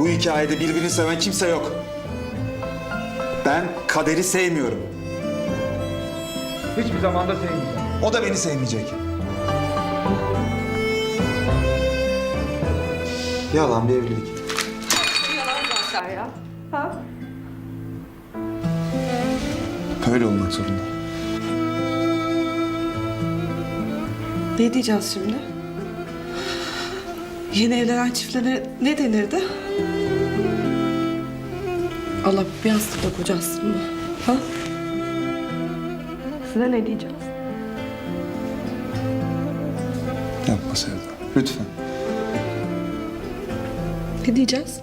Bu hikayede birbirini seven kimse yok. Ben kaderi sevmiyorum. Hiçbir zaman da sevmeyeceğim. O da beni sevmeyecek. Yalan bir evlilik. Yalan zaten ya. Ha? Böyle olmak zorunda. Ne diyeceğiz şimdi? Yeni evlenen çiftlere ne denirdi? Allah bir yastıkla kocasın mı? Ha? Size ne diyeceğiz? Yapma Sevda. Lütfen. Ne diyeceğiz?